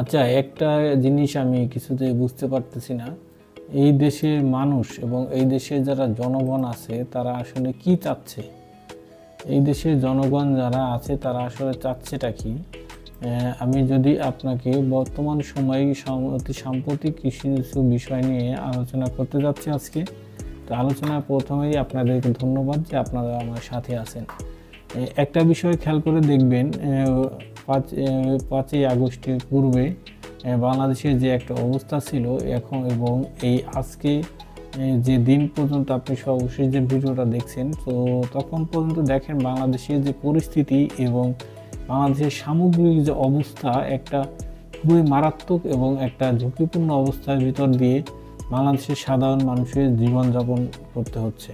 আচ্ছা একটা জিনিস আমি কিছুতে বুঝতে পারতেছি না। এই দেশের মানুষ এবং এই দেশের যারা জনগণ আছে, তারা আসলে কি চাচ্ছে? এই দেশের জনগণ যারা আছে, তারা আসলে চাচ্ছেটা কি? আমি যদি আপনাকে বর্তমান সময়ে অতি সাম্প্রতিক কিছু কিছু বিষয় নিয়ে আলোচনা করতে যাচ্ছি আজকে, তো আলোচনার প্রথমেই আপনাদেরকে ধন্যবাদ যে আপনারা আমার সাথে আছেন। একটা বিষয় খেয়াল করে দেখবেন পাঁচ পাঁচই আগস্টের পূর্বে বাংলাদেশের যে একটা অবস্থা ছিল এখন এবং এই আজকে যে দিন পর্যন্ত আপনি সর্বশেষ যে ভিডিওটা দেখছেন, তো তখন পর্যন্ত দেখেন বাংলাদেশের যে পরিস্থিতি এবং বাংলাদেশের সামগ্রিক যে অবস্থা একটা খুবই মারাত্মক এবং একটা ঝুঁকিপূর্ণ অবস্থার ভিতর দিয়ে বাংলাদেশের সাধারণ মানুষের জীবনযাপন করতে হচ্ছে।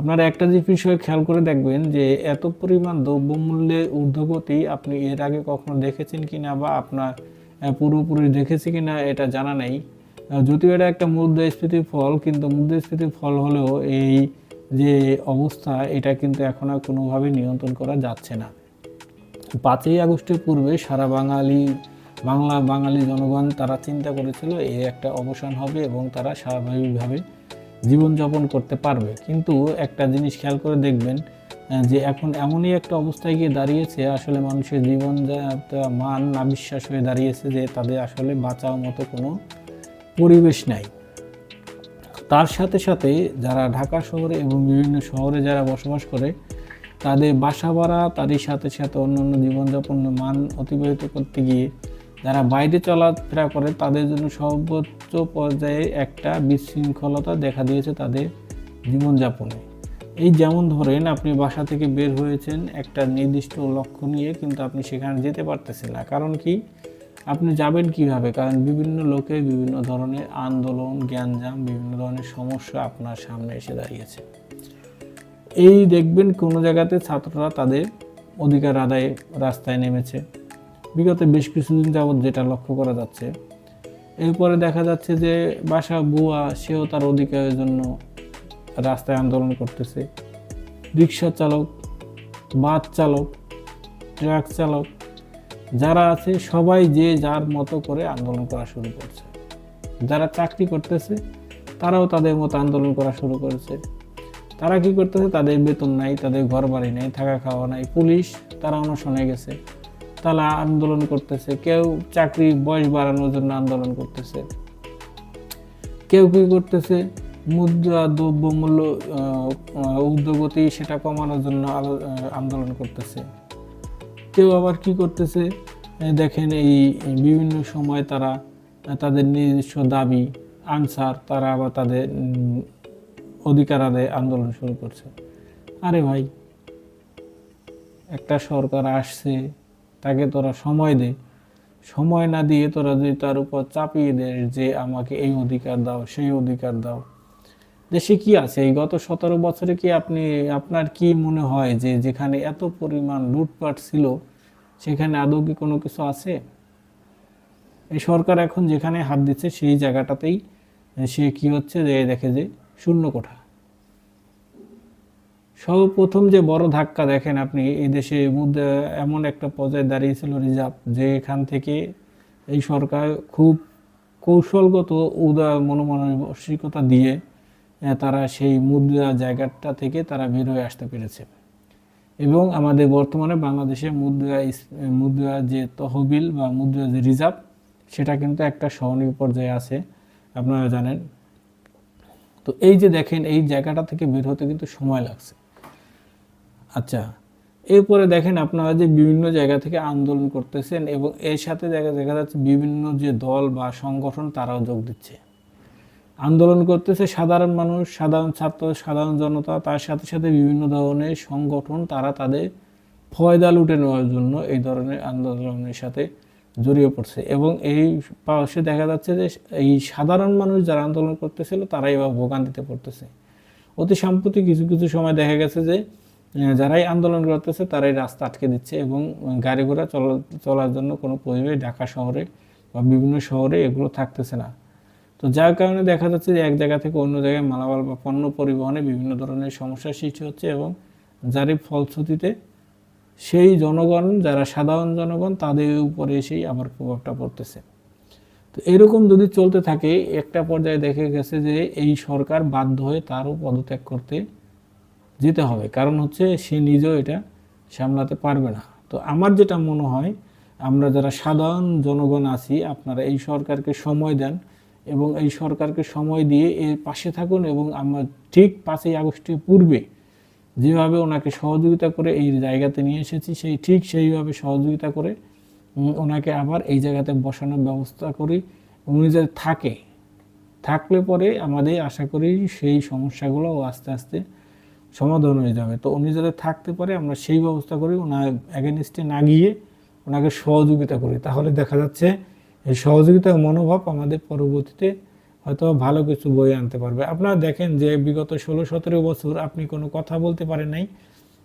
আপনারা একটা যে বিষয় খেয়াল করে দেখবেন যে এত পরিমাণ দ্রব্যমূল্যের ঊর্ধ্বগতি আপনি এর আগে কখনো দেখেছেন কিনা বা আপনার পুরোপুরি দেখেছে কিনা এটা জানা নেই। যদিও এটা একটা মুদ্রাস্ফীতির ফল, কিন্তু মুদ্রাস্ফীতির ফল হলেও এই যে অবস্থা, এটা কিন্তু এখন আর কোনোভাবেই নিয়ন্ত্রণ করা যাচ্ছে না। পাঁচই আগস্টের পূর্বে সারা বাঙালি, বাংলা বাঙালি জনগণ তারা চিন্তা করেছিল এর একটা অবসান হবে এবং তারা স্বাভাবিকভাবে জীবনযাপন করতে পারবে। কিন্তু একটা জিনিস খেয়াল করে দেখবেন যে এখন এমনই একটা অবস্থায় গিয়ে দাঁড়িয়েছে, আসলে মানুষের জীবন মান নাবিশ্বাস হয়ে দাঁড়িয়েছে যে তাদের আসলে বাঁচার মতো কোনো পরিবেশ নাই। তার সাথে সাথে যারা ঢাকা শহরে এবং বিভিন্ন শহরে যারা বসবাস করে, তাদের বাসা ভাড়া, তারই সাথে সাথে অন্যান্য জীবনযাপনের মান অতিবাহিত করতে গিয়ে যারা বাইরে চলাফেরা করে, তাদের জন্য সর্বোচ্চ পর্যায়ে একটা বিশৃঙ্খলতা দেখা দিয়েছে তাদের জীবনযাপনে। এই যেমন ধরেন, আপনি বাসা থেকে বের হয়েছেন একটা নির্দিষ্ট লক্ষ্য নিয়ে, কিন্তু আপনি সেখানে যেতে পারতেছেন না। কারণ কি? আপনি যাবেন কীভাবে? কারণ বিভিন্ন লোকের বিভিন্ন ধরনের আন্দোলন জ্ঞানজাম বিভিন্ন ধরনের সমস্যা আপনার সামনে এসে দাঁড়িয়েছে। এই দেখবেন কোনো জায়গাতে ছাত্ররা তাদের অধিকার আদায়ে রাস্তায় নেমেছে। বিগত বেশ কিছুদিন যাবৎ যেটা লক্ষ্য করা যাচ্ছে, এরপরে দেখা যাচ্ছে যে বাসা, বুয়া, সেও তার অধিকারের জন্য রাস্তায় আন্দোলন করতেছে। রিক্সা চালক, বাস চালক, ট্রাক চালক, যারা আছে সবাই যে যার মতো করে আন্দোলন করা শুরু করছে। যারা চাকরি করতেছে, তারাও তাদের মতো আন্দোলন করা শুরু করেছে। তারা কি করতেছে? তাদের বেতন নাই, তাদের ঘর বাড়ি নেই, থাকা খাওয়া নাই, পুলিশ তারা অনশনে গেছে। তারা আন্দোলন করতেছে, কেউ চাকরি বয়স বাড়ানোর জন্য আন্দোলন করতেছে। কেউ কি করতেছে? মুদ্রা দ্রব্যমূল্য ঊর্ধ্বগতি সেটা কমানোর জন্য আন্দোলন করতেছে। কেউ আবার কি করতেছে? দেখেন এই বিভিন্ন সময় তারা, তাদের নিজস্ব দাবি, আনসার, তারা আবার তাদের অধিকার আদায় আন্দোলন শুরু করছে। আরে ভাই, একটা সরকার আসছে তাকে তোরা সময় দে। সময় না দিয়ে তোরা যদি তার উপর চাপিয়ে দেয় যে আমাকে এই অধিকার দাও, সেই অধিকার দাও। দেশে কি আছে? এই গত সতেরো বছরে কি আপনি, আপনার কি মনে হয় যে যেখানে এত পরিমাণ লুটপাট ছিল, সেখানে আদৌ কি কোনো কিছু আছে? এই সরকার এখন যেখানে হাত দিচ্ছে, সেই জায়গাটাতেই সে কি হচ্ছে যে, দেখে যে, শূন্য কোঠা। সর্বপ্রথম যে বড় ধাক্কা দেখেন আপনি, এই দেশে এমন একটা পর্যায়ে দাঁড়িয়েছিল রিজার্ভ, যে এখান থেকে এই সরকার খুব কৌশলগত উদা মনোমানসিকতা দিয়ে তারা সেই মুদ্রা জায়গাটা থেকে তারা বের হয়ে আসতে পেরেছে। এবং আমাদের বর্তমানে বাংলাদেশে মুদ্রা মুদ্রা যে তহবিল বা মুদ্রা যে রিজার্ভ, সেটা কিন্তু একটা সহনীয় পর্যায়ে আছে, আপনারা জানেন। তো এই যে দেখেন, এই জায়গাটা থেকে বের হতে কিন্তু সময় লাগছে। আচ্ছা এরপরে দেখেন আপনারা যে বিভিন্ন জায়গা থেকে আন্দোলন করতেছেন এবং এর সাথে দেখা দেখা যাচ্ছে বিভিন্ন যে দল বা সংগঠন তারাও যোগ দিচ্ছে। আন্দোলন করতেছে সাধারণ মানুষ, সাধারণ ছাত্র, সাধারণ জনতা, তার সাথে সাথে বিভিন্ন ধরনের সংগঠন তারা তাদের ফয়দা লুটে নেওয়ার জন্য এই ধরনের আন্দোলনের সাথে জড়িয়ে পড়ছে এবং এই পাশে দেখা যাচ্ছে যে এই সাধারণ মানুষ যারা আন্দোলন করতেছিল তারাই এবার ভোগান্তিতে পড়তেছে। অতি সাম্প্রতিক কিছু কিছু সময় দেখা গেছে যে যারাই আন্দোলন করতেছে, তারাই রাস্তা আটকে দিচ্ছে এবং গাড়ি ঘোড়া চলা, চলার জন্য কোনো পরিবেশ ঢাকা শহরে বা বিভিন্ন শহরে এগুলো থাকতেছে না। তো যার কারণে দেখা যাচ্ছে যে এক জায়গা থেকে অন্য জায়গায় মালামাল বা পণ্য পরিবহনে বিভিন্ন ধরনের সমস্যার সৃষ্টি হচ্ছে এবং যারই ফলশ্রুতিতে সেই জনগণ, যারা সাধারণ জনগণ, তাদের উপরে এসেই আবার প্রভাবটা পড়তেছে। তো এরকম যদি চলতে থাকে, একটা পর্যায়ে দেখে গেছে যে এই সরকার বাধ্য হয়ে তারও পদত্যাগ করতে যেতে হবে। কারণ হচ্ছে সে নিজেও এটা সামলাতে পারবে না। তো আমার যেটা মনে হয়, আমরা যারা সাধারণ জনগণ আছি, আপনারা এই সরকারকে সময় দেন এবং এই সরকারকে সময় দিয়ে এর পাশে থাকুন এবং আমরা ঠিক পাঁচই আগস্টের পূর্বে যেভাবে ওনাকে সহযোগিতা করে এই জায়গাতে নিয়ে এসেছি, সেই ঠিক সেইভাবে সহযোগিতা করে ওনাকে আবার এই জায়গাতে বসানোর ব্যবস্থা করি। উনি যাতে থাকে, থাকলে পরে আমাদের আশা করি সেই সমস্যাগুলো আস্তে আস্তে সমাধান হয়ে যাবে। তো উনি যাতে থাকতে পারে, আমরা সেই ব্যবস্থা করি, ওনার অ্যাগেনিস্টে না গিয়ে ওনাকে সহযোগিতা করি। তাহলে দেখা যাচ্ছে এই সহযোগিতার মনোভাব আমাদের পরবর্তীতে হয়তো ভালো কিছু বয়ে আনতে পারবে। আপনারা দেখেন যে বিগত ষোলো, সতেরো বছর আপনি কোনো কথা বলতে পারেন নাই।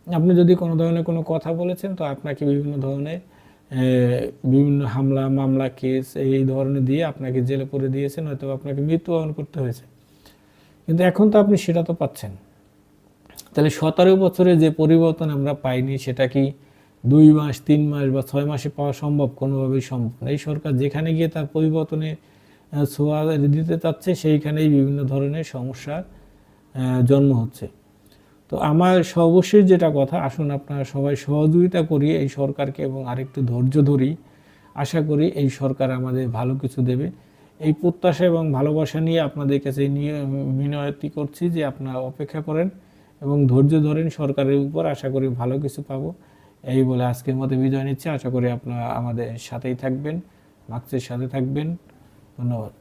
আপনি যদি কোনো ধরনের কোনো কথা বলেছেন, তো আপনাকে বিভিন্ন ধরনের বিভিন্ন হামলা, মামলা, কেস, এই ধরনের দিয়ে আপনাকে জেলে পড়ে দিয়েছেন, হয়তো আপনাকে মৃত্যুবরণ করতে হয়েছে। কিন্তু এখন তো আপনি সেটা তো পাচ্ছেন। তাহলে সতেরো বছরে যে পরিবর্তন আমরা পাইনি, সেটা কি দুই মাস, তিন মাস বা ছয় মাসে পাওয়া সম্ভব? কোনোভাবেই সম্ভব এই সরকার যেখানে গিয়ে তার পরিবর্তনে ছোঁয়া দিতে চাচ্ছে, সেইখানেই বিভিন্ন ধরনের সমস্যার জন্ম হচ্ছে। তো আমার সর্বশেষ যেটা কথা, আসুন আপনারা সবাই সহযোগিতা করি এই সরকারকে এবং আরেকটু ধৈর্য ধরি। আশা করি এই সরকার আমাদের ভালো কিছু দেবে। এই প্রত্যাশা এবং ভালোবাসা নিয়ে আপনাদের কাছে নিয়ে মিনতি করছি যে আপনারা অপেক্ষা করেন। এবং ধৈর্য ধরেন সরকারের উপর। আশা করি ভালো কিছু পাবো। এই বলে আজকের মতো বিদায় নিচ্ছি। আশা করি আপনারা আমাদের সাথেই থাকবেন মাক্সের সাথে থাকবেন। ধন্যবাদ।